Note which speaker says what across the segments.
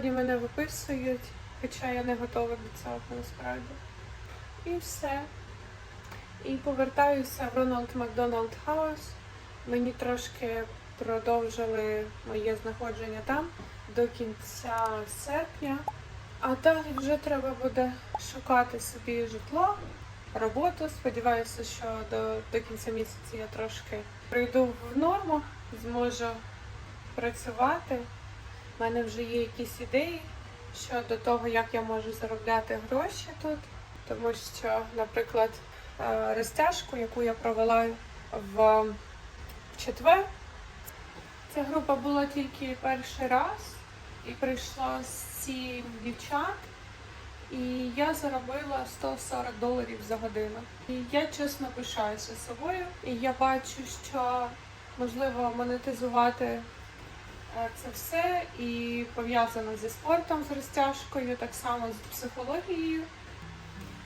Speaker 1: Сьогодні мене виписують, хоча я не готова до цього насправді. І все. І повертаюся в Рональд Макдоналд Хаус. Мені трошки продовжили моє знаходження там до кінця серпня. А далі вже треба буде шукати собі житло, роботу. Сподіваюся, що до, до кінця місяця я трошки прийду в норму, зможу працювати. У мене вже є якісь ідеї щодо того, як я можу заробляти гроші тут. Тому що, наприклад, е, розтяжку, яку я провела в четвер, ця група була тільки перший раз, і прийшло сім дівчат, і я заробила 140 доларів за годину. І я чесно пишаюся собою, і я бачу, що можливо монетизувати це все і пов'язано зі спортом, з розтяжкою, так само з психологією.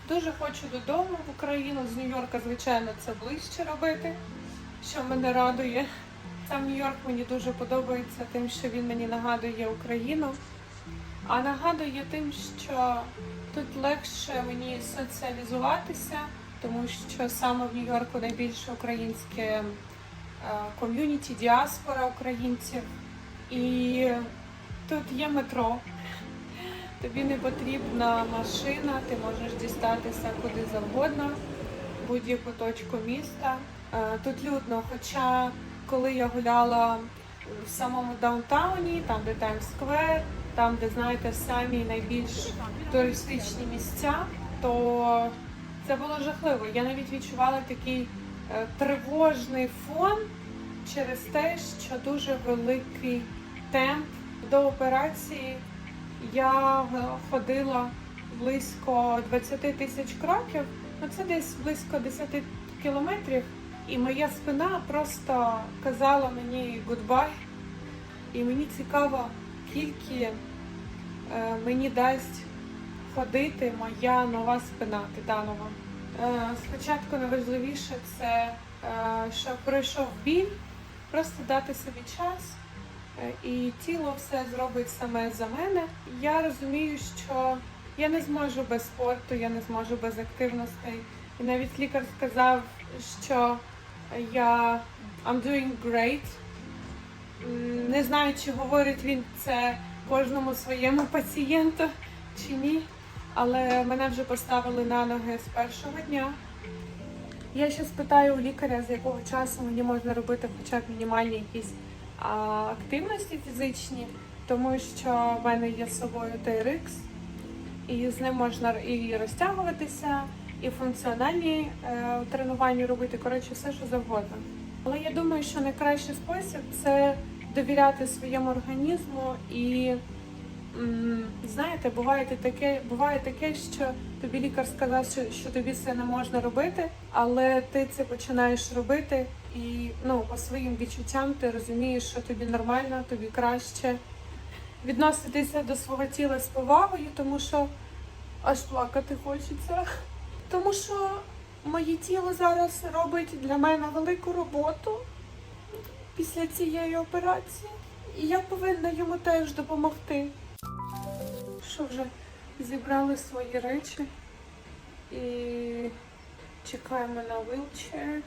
Speaker 1: Дуже хочу додому в Україну. З Нью-Йорка, звичайно, це ближче робити, що мене радує. Сам Нью-Йорк мені дуже подобається тим, що він мені нагадує Україну. А нагадує тим, що тут легше мені соціалізуватися, тому що саме в Нью-Йорку найбільше українське е, ком'юніті, діаспора українців. І тут є метро. Тобі не потрібна машина, ти можеш дістатися куди завгодно, будь-яку точку міста. Е, Тут людно, хоча коли я гуляла в самому даунтауні, там де Таймс-сквер, там, де знаєте, самі найбільш туристичні місця, то це було жахливо. Я навіть відчувала такий е, тривожний фон через те, що дуже великий темп до операції. Я ходила близько 20 тисяч кроків, ну це десь близько 10 кілометрів, і моя спина просто казала мені гудбай. І мені цікаво, скільки е, мені дасть ходити моя нова спина титанова. Е, спочатку найважливіше це, е, щоб пройшов біль, просто дати собі час. Е, і тіло все зробить саме за мене. Я розумію, що я не зможу без спорту, я не зможу без активностей. І навіть лікар сказав, що я I'm doing great. Не знаю, чи говорить він це кожному своєму пацієнту чи ні, але мене вже поставили на ноги з першого дня. Я ще спитаю у лікаря, з якого часу мені можна робити хоча б мінімальні якісь активності фізичні, тому що в мене є з собою TRX, і з ним можна і розтягуватися, і функціональні е, тренування робити, коротше, все, що завгодно. Але я думаю, що найкращий спосіб це довіряти своєму організму і знаєте, буває таке, буває таке, що тобі лікар сказав, що, що тобі це не можна робити, але ти це починаєш робити, і ну, по своїм відчуттям ти розумієш, що тобі нормально, тобі краще відноситися до свого тіла з повагою, тому що аж плакати хочеться. Тому що моє тіло зараз робить для мене велику роботу після цієї операції, і я повинна йому теж допомогти. Що вже зібрали свої речі і чекаємо на вилчер.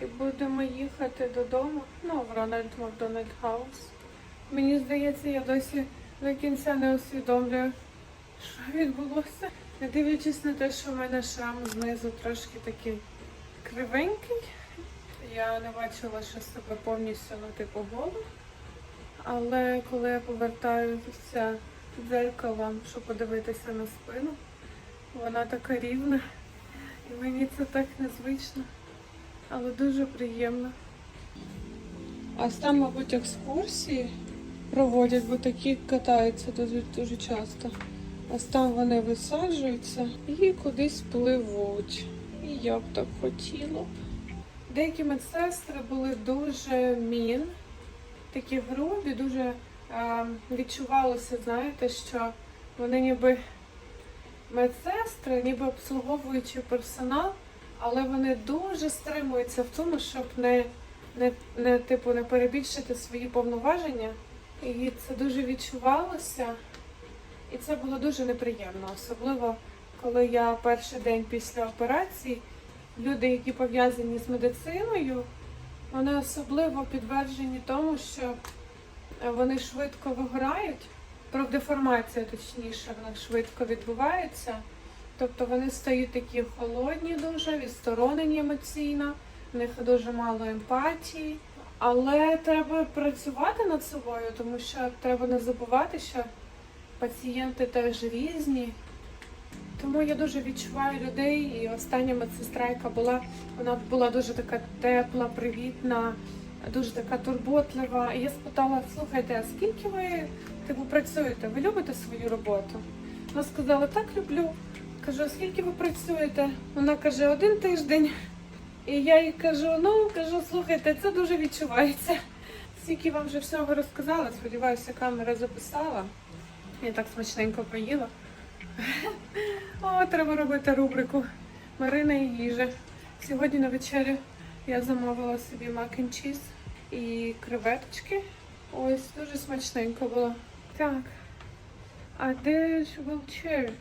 Speaker 1: І будемо їхати додому, ну, в Рональд Макдональд Хаус. Мені здається, я досі до кінця не усвідомлюю, що відбулося. Не дивлячись на те, що в мене шрам знизу трошки такий кривенький. Я не бачила, що себе повністю ну, типу голу. Але коли я повертаюся дзеркалом, щоб подивитися на спину, вона така рівна. І мені це так незвично, але дуже приємно. А там, мабуть, екскурсії проводять, бо такі катаються дуже, дуже часто. Ось там вони висаджуються і кудись пливуть. І я б так хотіла. Деякі медсестри були дуже мін, такі грубі, дуже відчувалося, знаєте, що вони ніби медсестри, ніби обслуговуючий персонал, але вони дуже стримуються в тому, щоб не, не, не, типу, не перебільшити свої повноваження. І це дуже відчувалося. І це було дуже неприємно, особливо коли я перший день після операції, люди, які пов'язані з медициною, вони особливо підтверджені тому, що вони швидко вигорають, профдеформація, точніше, вона швидко відбувається. Тобто вони стають такі холодні дуже, відсторонені емоційно, в них дуже мало емпатії. Але треба працювати над собою, тому що треба не забувати, що пацієнти теж різні. Тому я дуже відчуваю людей. І остання медсестра, яка була, вона була дуже така тепла, привітна, дуже така турботлива. І я спитала: слухайте, а скільки ви типу, працюєте? Ви любите свою роботу? Вона сказала, так люблю. Кажу, а скільки ви працюєте? Вона каже, один тиждень. І я їй кажу, ну кажу, слухайте, це дуже відчувається. Скільки вам вже всього розказала, сподіваюся, камера записала. Я так смачненько поїла. О, треба робити рубрику Марина і їжа. Сьогодні на вечерю я замовила собі мак and чіз і креветочки. Ось дуже смачненько було. Так. А де ж волчер?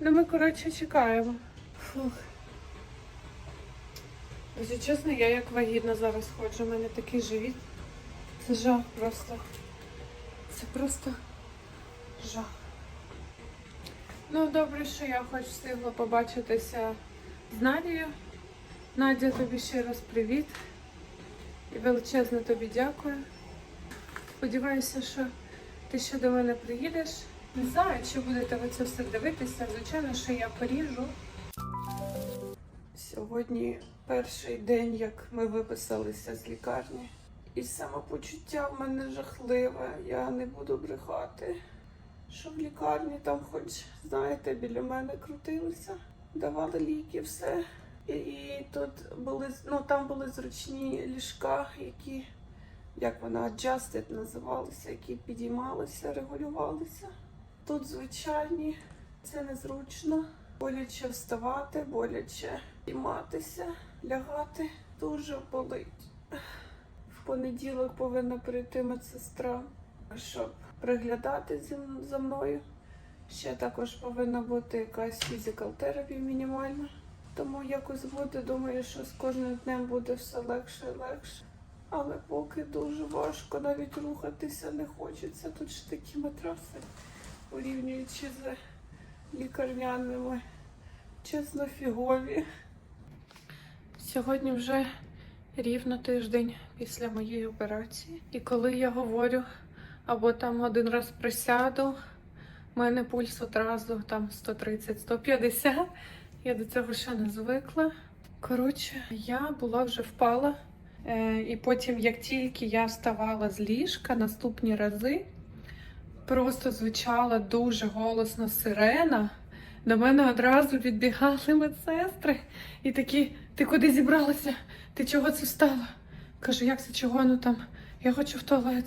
Speaker 1: Ну ми, коротше, чекаємо. Фух. Якщо чесно, я як вагітна зараз ходжу. У мене такий живіт. Це жах просто. Це просто жах. Ну, добре, що я хоч встигла побачитися з Надією. Надя, тобі ще раз привіт. І величезно тобі дякую. Сподіваюся, що ти ще до мене приїдеш. Не знаю, чи будете ви це все дивитися. Звичайно, що я поріжу. Сьогодні перший день, як ми виписалися з лікарні. І самопочуття в мене жахливе. Я не буду брехати. Що в лікарні там, хоч, знаєте, біля мене крутилися, давали ліки, все. І, тут були, ну там були зручні ліжка, які, як вона, adjusted називалися, які підіймалися, регулювалися. Тут звичайні, це незручно. Боляче вставати, боляче підійматися, лягати. Дуже болить. В понеділок повинна прийти медсестра, щоб приглядати за мною. Ще також повинна бути якась фізикал терапія мінімальна. Тому якось буде, думаю, що з кожним днем буде все легше і легше. Але поки дуже важко навіть рухатися не хочеться. Тут ж такі матраси, порівнюючи з лікарняними. Чесно, фігові. Сьогодні вже рівно тиждень після моєї операції. І коли я говорю або там один раз присяду, в мене пульс одразу там 130-150. Я до цього ще не звикла. Коротше, я була вже впала. Е, і потім, як тільки я вставала з ліжка наступні рази, просто звучала дуже голосно сирена. До мене одразу відбігали медсестри і такі, ти куди зібралася? Ти чого це встала? Кажу, як це чого? Ну там, я хочу в туалет,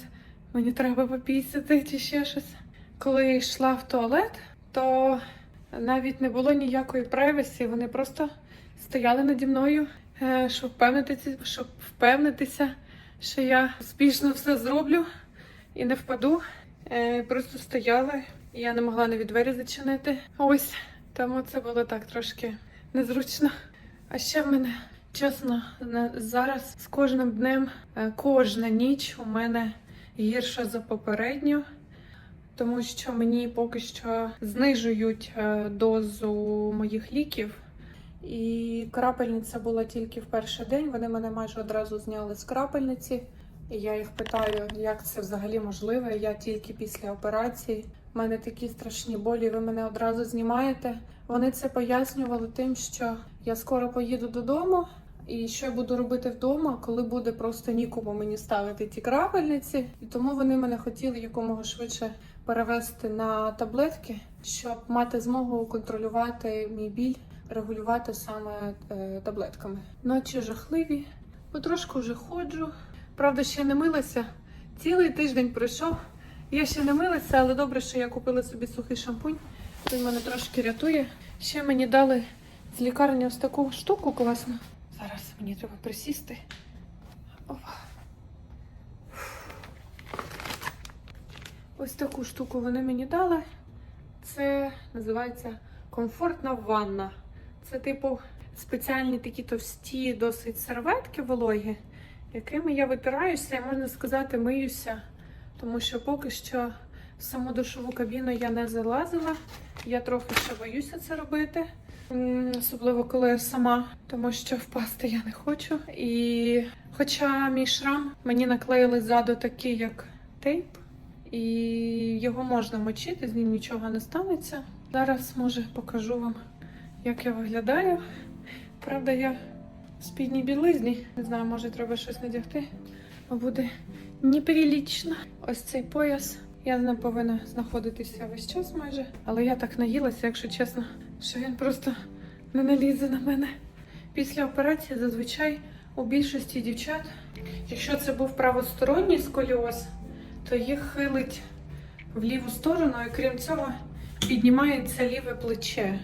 Speaker 1: мені треба попісяти чи ще щось. Коли я йшла в туалет, то навіть не було ніякої превесі, вони просто стояли наді мною, е, щоб впевнитися, щоб впевнитися, що я успішно все зроблю і не впаду. Е, Просто стояли, і я не могла навіть двері зачинити. Ось тому це було так трошки незручно. А ще в мене, чесно, зараз з кожним днем, е, кожна ніч у мене гірша за попередню, тому що мені поки що знижують е, дозу моїх ліків. І крапельниця була тільки в перший день. Вони мене майже одразу зняли з крапельниці. І я їх питаю, як це взагалі можливо. Я тільки після операції. У мене такі страшні болі, ви мене одразу знімаєте. Вони це пояснювали тим, що я скоро поїду додому, і що я буду робити вдома, коли буде просто нікому мені ставити ті крапельниці. І тому вони мене хотіли якомога швидше перевести на таблетки, щоб мати змогу контролювати мій біль, регулювати саме е, таблетками. Ночі жахливі, потрошку вже ходжу. Правда, ще не милася. Цілий тиждень пройшов. Я ще не милася, але добре, що я купила собі сухий шампунь. Він мене трошки рятує. Ще мені дали з лікарні ось таку штуку класну. Зараз мені треба присісти. Опа. Ось таку штуку вони мені дали. Це називається комфортна ванна. Це, типу, спеціальні такі товсті, досить серветки вологі, якими я витираюся і, можна сказати, миюся. Тому що поки що в саму душову кабіну я не залазила. Я трохи ще боюся це робити. Особливо коли я сама, тому що впасти я не хочу. І хоча мій шрам мені наклеїли ззаду такий, як тейп, і його можна мочити, з ним нічого не станеться. Зараз, може, покажу вам, як я виглядаю. Правда, я в спідній білизні. Не знаю, може треба щось надягти, бо буде неприлічно. Ось цей пояс. Я ним повинна знаходитися весь час майже. Але я так наїлася, якщо чесно, що він просто не налізе на мене. Після операції зазвичай у більшості дівчат, якщо це був правосторонній сколіоз, то їх хилить в ліву сторону, і крім цього, піднімається ліве плече.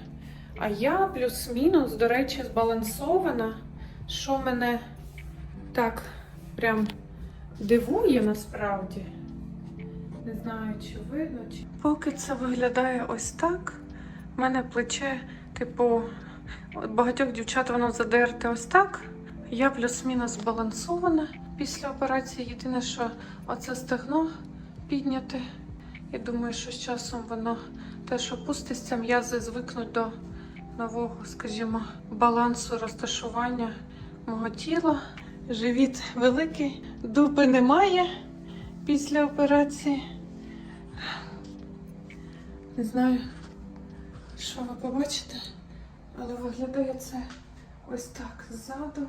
Speaker 1: А я плюс-мінус, до речі, збалансована, що мене так прям дивує насправді. Не знаю, чи видно, чи. Поки це виглядає ось так. У мене плече, типу, багатьох дівчат воно задерте ось так. Я плюс-мінус збалансована після операції. Єдине, що оце стегно підняте. Я думаю, що з часом воно теж опуститься, м'язи звикнуть до нового, скажімо, балансу розташування мого тіла. Живіт великий, дупи немає після операції. Не знаю, що ви побачите, але виглядає це ось так ззаду.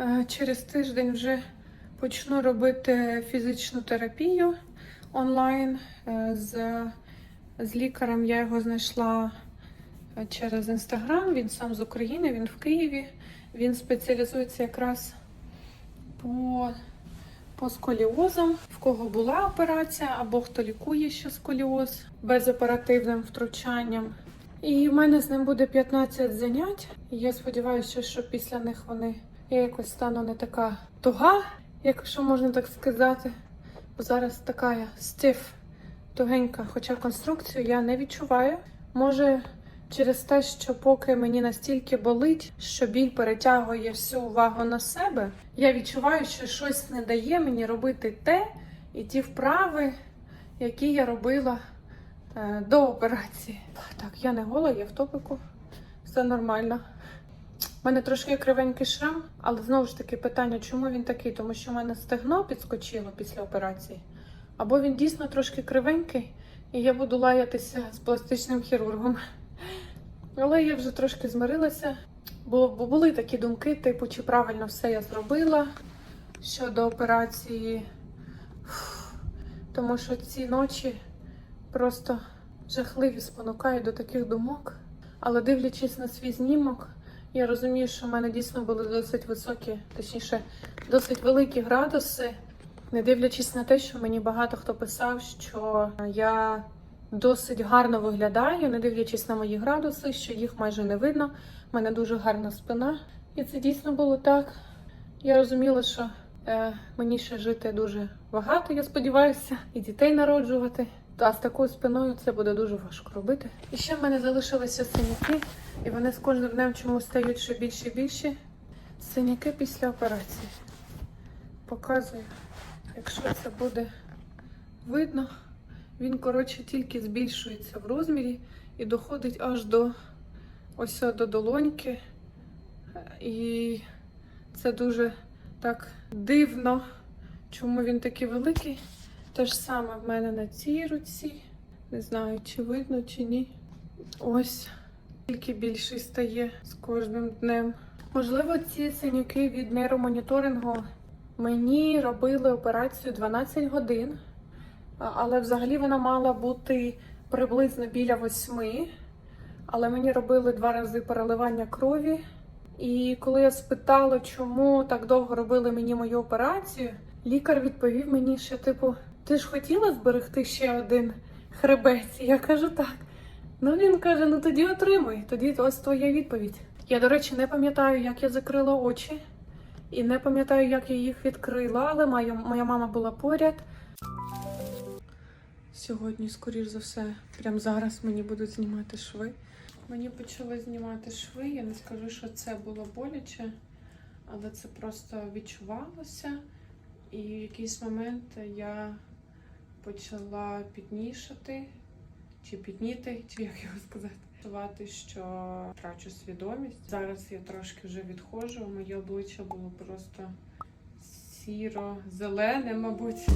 Speaker 1: Е, Через тиждень вже почну робити фізичну терапію онлайн. Е, З, з лікарем я його знайшла е, через інстаграм. Він сам з України, він в Києві. Він спеціалізується якраз по, по сколіозам, в кого була операція, або хто лікує ще сколіоз безоперативним втручанням. І в мене з ним буде 15 занять. Я сподіваюся, що після них вони я якось стану не така туга, якщо можна так сказати. Бо зараз така стиф, тугенька, хоча конструкцію я не відчуваю. Може, через те, що поки мені настільки болить, що біль перетягує всю увагу на себе, я відчуваю, що щось не дає мені робити те і ті вправи, які я робила е, до операції. Так, я не гола, я в топику. Все нормально. У мене трошки кривенький шрам, але знову ж таки питання, чому він такий? Тому що в мене стегно підскочило після операції. Або він дійсно трошки кривенький, і я буду лаятися з пластичним хірургом. Але я вже трошки змирилася, бо, були такі думки, типу, чи правильно все я зробила щодо операції. Фух. Тому що ці ночі просто жахливі спонукають до таких думок. Але дивлячись на свій знімок, я розумію, що в мене дійсно були досить високі, точніше, досить великі градуси. Не дивлячись на те, що мені багато хто писав, що я досить гарно виглядаю, не дивлячись на мої градуси, що їх майже не видно. У мене дуже гарна спина. І це дійсно було так. Я розуміла, що е, мені ще жити дуже багато, я сподіваюся, і дітей народжувати. А з такою спиною це буде дуже важко робити. І ще в мене залишилися синяки, і вони з кожним днем чомусь стають ще більше і більше. Синяки після операції. Показую, якщо це буде видно, він, коротше, тільки збільшується в розмірі і доходить аж до ось до долоньки. І це дуже так дивно, чому він такий великий. Те ж саме в мене на цій руці. Не знаю, чи видно, чи ні. Ось тільки більший стає з кожним днем. Можливо, ці синюки від нейромоніторингу мені робили операцію 12 годин, але взагалі вона мала бути приблизно біля 8. Але мені робили два рази переливання крові. І коли я спитала, чому так довго робили мені мою операцію, лікар відповів мені, що типу, ти ж хотіла зберегти ще один хребець? Я кажу так. Ну він каже: ну тоді отримуй, тоді ось твоя відповідь. Я, до речі, не пам'ятаю, як я закрила очі, і не пам'ятаю, як я їх відкрила, але моя, моя мама була поряд. Сьогодні, скоріш за все, прямо зараз мені будуть знімати шви. Мені почали знімати шви. Я не скажу, що це було боляче, але це просто відчувалося. І в якийсь момент я почала піднішати, чи підніти, чи як його сказати. Чувати, що втрачу свідомість. Зараз я трошки вже відходжу. Моє обличчя було просто сіро-зелене, мабуть.